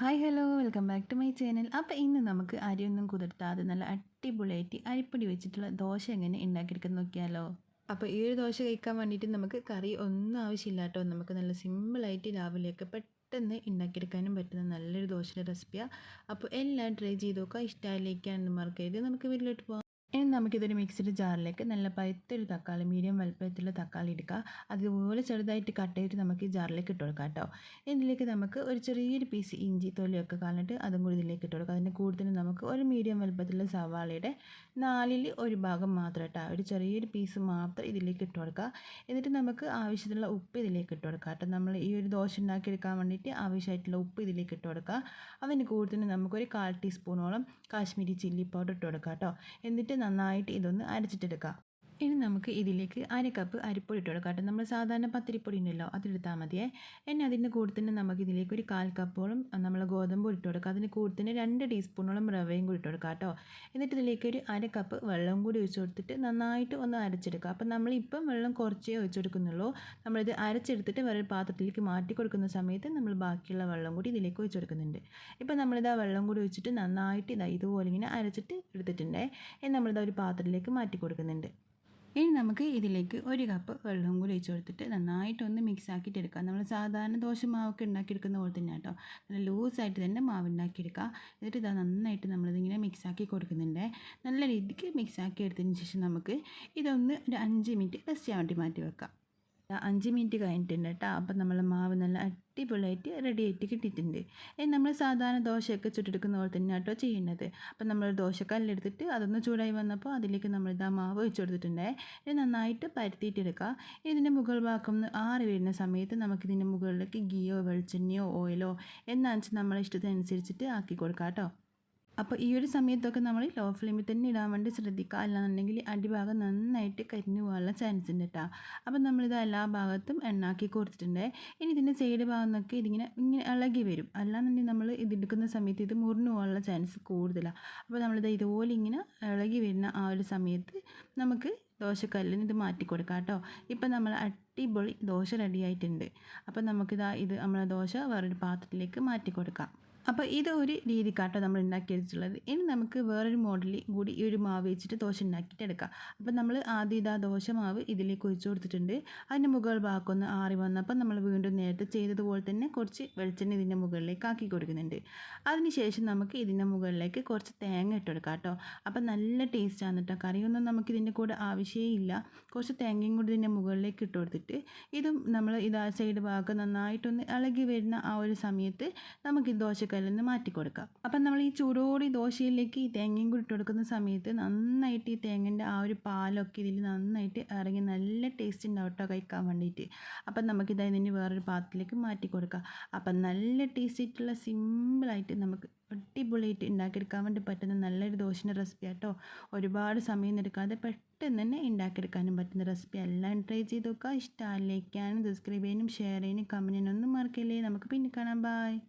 Hi hello welcome back to my channel അപ്പോൾ ഇന്ന് നമുക്ക് അരിയൊന്നും കുതിർത്താതെ നല്ല അടിപൊളിയായിട്ട് അരിപ്പൊടി വെച്ചിട്ടുള്ള ദോശ എങ്ങനെ ഉണ്ടാക്കിയെടുക്കാൻ നോക്കിയാലോ? അപ്പോൾ ഈ ഒരു ദോശ കഴിക്കാൻ വേണ്ടിയിട്ട് നമുക്ക് കറി ഒന്നും ആവശ്യമില്ല കേട്ടോ. നമുക്ക് നല്ല സിമ്പിളായിട്ട് രാവിലെയൊക്കെ പെട്ടെന്ന് ഉണ്ടാക്കിയെടുക്കാനും പറ്റുന്ന നല്ലൊരു ദോശയുടെ റെസിപ്പിയാണ് അപ്പോൾ എല്ലാം ട്രൈ ചെയ്ത് നോക്കുക. ഇഷ്ടമായില്ലേക്കാണെന്ന് മറക്കരുത്. നമുക്ക് വീട്ടിലോട്ട് പോകാം ഇനി നമുക്കിതൊരു മിക്സിഡ് ജാറിലേക്ക് നല്ല പഴുത്തൊരു തക്കാളി മീഡിയം വലുപ്പത്തിലുള്ള തക്കാളി എടുക്കുക. അതുപോലെ ചെറുതായിട്ട് കട്ട് ചെയ്തിട്ട് നമുക്ക് ഈ ജാറിലേക്ക് ഇട്ട് കൊടുക്കാം കേട്ടോ. ഇതിലേക്ക് നമുക്ക് ഒരു ചെറിയൊരു പീസ് ഇഞ്ചി തൊലിയൊക്കെ കളഞ്ഞിട്ട് അതും കൂടി ഇതിലേക്ക് ഇട്ട് കൊടുക്കുക അതിന്റെ കൂടുതൽ നമുക്ക് ഒരു മീഡിയം വലുപ്പത്തിലുള്ള സവാളയുടെ നാലിൽ ഒരു ഭാഗം മാത്രം കേട്ടോ. ഒരു ചെറിയൊരു പീസ് മാത്രം ഇതിലേക്ക് ഇട്ട് കൊടുക്കുക. എന്നിട്ട് നമുക്ക് ആവശ്യത്തിനുള്ള ഉപ്പ് ഇതിലേക്ക് ഇട്ട് കൊടുക്കുക കേട്ടോ. നമ്മൾ ഈ ഒരു ദോശ ഉണ്ടാക്കിയെടുക്കാൻ വേണ്ടിയിട്ട് ആവശ്യമായിട്ടുള്ള ഉപ്പ് ഇതിലേക്ക് ഇട്ട് കൊടുക്കുക. അതിന് കൂടുതൽ നമുക്കൊരു കാൽ ടീസ്പൂണോളം കാശ്മീരി ചില്ലി പൗഡർ ഇട്ട് കൊടുക്കുക കേട്ടോ. എന്നിട്ട് നന്നായിട്ട് ഇതൊന്ന് അരച്ചിട്ടെടുക്കുക ഇനി നമുക്ക് ഇതിലേക്ക് അര കപ്പ് അരിപ്പൊടി ഇട്ട് കൊടുക്കാം നമ്മൾ സാധാരണ പത്തിരിപ്പൊടി ഉണ്ടല്ലോ അതെടുത്താൽ മതിയേ. ഇനി അതിന്റെ കൂടെ തന്നെ നമുക്ക് ഇതിലേക്ക് ഒരു കാൽ കപ്പോളം നമ്മൾ ഗോതമ്പ് ഇട്ട് കൊടുക്കുക അതിന് കൂടെ തന്നെ രണ്ട് ടീസ്പൂണോളം റവയും കൂടി ഇട്ട് കൊടുക്കുക കേട്ടോ. എന്നിട്ട് ഇതിലേക്ക് ഒരു അര കപ്പ് വെള്ളം കൂടി ഒഴിച്ച് കൊടുത്തിട്ട് നന്നായിട്ട് ഒന്ന് അരച്ചെടുക്കുക അപ്പം നമ്മളിപ്പം വെള്ളം കുറച്ചേ ഒഴിച്ച് കൊടുക്കുന്നുള്ളൂ. നമ്മളിത് അരച്ചെടുത്തിട്ട് വേറെ പാത്രത്തിലേക്ക് മാറ്റി കൊടുക്കുന്ന സമയത്ത് നമ്മൾ ബാക്കിയുള്ള വെള്ളം കൂടി ഇതിലേക്ക് ഒഴിച്ച് കൊടുക്കുന്നുണ്ട്. ഇപ്പം നമ്മളിത് ആ വെള്ളം കൂടി ഒഴിച്ചിട്ട് നന്നായിട്ട് ഇതാ ഇതുപോലെ ഇങ്ങനെ അരച്ചിട്ട് എടുത്തിട്ടുണ്ടേ. നമ്മളിത് ഒരു പാത്രത്തിലേക്ക് മാറ്റി കൊടുക്കുന്നുണ്ട്. ഇനി നമുക്ക് ഇതിലേക്ക് ഒരു കപ്പ് വെള്ളം കൂടി ഒഴിച്ച് കൊടുത്തിട്ട് നന്നായിട്ടൊന്ന് മിക്സ് ആക്കിയിട്ട് എടുക്കാം നമ്മൾ സാധാരണ ദോശ മാവൊക്കെ ഉണ്ടാക്കിയെടുക്കുന്ന പോലെ തന്നെ കേട്ടോ. നല്ല ലൂസായിട്ട് തന്നെ മാവ് ഉണ്ടാക്കിയെടുക്കുക എന്നിട്ട് ഇതാ നന്നായിട്ട് നമ്മളിതിങ്ങനെ മിക്സ് ആക്കി കൊടുക്കുന്നുണ്ട്. നല്ല രീതിക്ക് മിക്സ് ആക്കി എടുത്തതിന് ശേഷം നമുക്ക് ഇതൊന്ന് ഒരു അഞ്ച് മിനിറ്റ് റെസ്റ്റ് ചെയ്യാൻ വേണ്ടി മാറ്റി വെക്കാം. അഞ്ച് മിനിറ്റ് കഴിഞ്ഞിട്ടുണ്ട് കേട്ടോ. അപ്പം നമ്മൾ മാവ് നല്ല അടിപൊളിയായിട്ട് റെഡി ആയിട്ട് കിട്ടിയിട്ടുണ്ട്. ഇനി നമ്മൾ സാധാരണ ദോശയൊക്കെ ചുട്ടെടുക്കുന്ന പോലെ തന്നെ കേട്ടോ ചെയ്യേണ്ടത് അപ്പം നമ്മൾ ദോശക്കല്ലെടുത്തിട്ട് അതൊന്ന് ചൂടായി വന്നപ്പോൾ അതിലേക്ക് നമ്മൾ ഇതാ മാവ് വെച്ച് കൊടുത്തിട്ടുണ്ടേ. ഇനി നന്നായിട്ട് പരത്തിയിട്ടെടുക്കുക ഇതിന്റെ മുകൾ ഭാഗം ആറി വരുന്ന സമയത്ത് നമുക്കിതിന്റെ മുകളിലേക്ക് ഗീയോ വെളിച്ചെണ്ണയോ ഓയിലോ എന്നാണെന്ന് വെച്ചാൽ നമ്മളെ ഇഷ്ടത്തിനനുസരിച്ചിട്ട് ആക്കി കൊടുക്കാം കേട്ടോ. അപ്പോൾ ഈ ഒരു സമയത്തൊക്കെ നമ്മൾ ലോ ഫ്ലെയിമിൽ തന്നെ ഇടാൻ വേണ്ടി ശ്രദ്ധിക്കുക. അല്ലാന്നുണ്ടെങ്കിൽ അടിഭാഗം നന്നായിട്ട് കരിഞ്ഞു പോകാനുള്ള ചാൻസ് ഉണ്ട് കേട്ടോ അപ്പോൾ നമ്മളിത് എല്ലാ ഭാഗത്തും എണ്ണാക്കി കൊടുത്തിട്ടുണ്ട്. ഇനി ഇതിന്റെ സൈഡ് ഭാഗം ഇതിങ്ങനെ ഇങ്ങനെ ഇളകി വരും. അല്ലാന്നുണ്ടെങ്കിൽ നമ്മൾ ഇതെടുക്കുന്ന സമയത്ത് ഇത് മുറിഞ്ഞു പോകാനുള്ള ചാൻസ് കൂടുതലാണ് അപ്പോൾ നമ്മളിത് ഇതുപോലെ ഇങ്ങനെ ഇളകി വരുന്ന ആ ഒരു സമയത്ത് നമുക്ക് ദോശക്കല്ലിന് ഇത് മാറ്റി കൊടുക്കാം കേട്ടോ ഇപ്പം നമ്മൾ അടിപൊളി ദോശ റെഡി ആയിട്ടുണ്ട്. അപ്പം നമുക്കിതാ ഇത് നമ്മളെ ദോശ വേറൊരു പാത്രത്തിലേക്ക് മാറ്റി കൊടുക്കാം. അപ്പോൾ ഇത് ഒരു രീതിക്കാട്ടോ നമ്മൾ ഉണ്ടാക്കിയെടുത്തിട്ടുള്ളത് ഇനി നമുക്ക് വേറൊരു മോഡലിൽ കൂടി ഈ ഒരു മാവ് വെച്ചിട്ട് ദോശ ഉണ്ടാക്കിയിട്ട് എടുക്കാം. അപ്പോൾ നമ്മൾ ആദ്യം ഇതാ ദോശ മാവ് ഇതിലേക്ക് ഒഴിച്ചു കൊടുത്തിട്ടുണ്ട്. അതിന്റെ മുകൾ ഭാഗമൊന്ന് ആറി വന്നപ്പോൾ നമ്മൾ വീണ്ടും നേരത്തെ ചെയ്തതുപോലെ തന്നെ കുറച്ച് വെളിച്ചെണ്ണ ഇതിന്റെ മുകളിലേക്ക് ആക്കി കൊടുക്കുന്നുണ്ട്. അതിനുശേഷം നമുക്ക് ഇതിന്റെ മുകളിലേക്ക് കുറച്ച് തേങ്ങ ഇട്ട് കൊടുക്കാം കേട്ടോ. അപ്പോൾ നല്ല ടേസ്റ്റ് ആണ് കേട്ടോ കറിയൊന്നും നമുക്ക് ഇതിന്റെ കൂടെ ആവശ്യമേ ഇല്ല. കുറച്ച് തേങ്ങയും കൂടി ഇതിന്റെ മുകളിലേക്ക് ഇട്ട് കൊടുത്തിട്ട് ഇതും നമ്മൾ ഇതാ സൈഡ് ഭാഗം നന്നായിട്ടൊന്ന് ഇളകി വരുന്ന ആ ഒരു സമയത്ത് നമുക്ക് ഈ ദോശക്കല്ലിൽ നിന്ന് മാറ്റി കൊടുക്കാം അപ്പം നമ്മൾ ഈ ചൂടോടി ദോശയിലേക്ക് ഈ തേങ്ങയും കൂടി ഇട്ട് കൊടുക്കുന്ന സമയത്ത് നന്നായിട്ട് ഈ തേങ്ങന്റെ ആ ഒരു പാലൊക്കെ ഇതിൽ നന്നായിട്ട് ഇറങ്ങി നല്ല ടേസ്റ്റ് ഉണ്ടാവും കേട്ടോ കഴിക്കാൻ വേണ്ടിയിട്ട്. അപ്പം നമുക്കിത് അതിന് വേറൊരു പാത്രത്തിലേക്ക് മാറ്റി കൊടുക്കാം അപ്പം നല്ല ടേസ്റ്റ് ആയിട്ടുള്ള സിമ്പിളായിട്ട് നമുക്ക് അടിപൊളിയായിട്ട് ഉണ്ടാക്കിയെടുക്കാൻ വേണ്ടി പറ്റുന്ന നല്ലൊരു ദോശന്റെ റെസിപ്പി ആട്ടോ ഒരുപാട് സമയം എടുക്കാതെ പെട്ടെന്ന് തന്നെ ഉണ്ടാക്കിയെടുക്കാനും പറ്റുന്ന റെസിപ്പി എല്ലാം ട്രൈ ചെയ്ത് നോക്കുക. ഇഷ്ടമല്ലേക്കാനും സബ്സ്ക്രൈബ് ചെയ്യാനും ഷെയർ ചെയ്യാനും കമന്റിനൊന്നും മറക്കില്ലേ. നമുക്ക് പിന്നെ കാണാം. ബായ്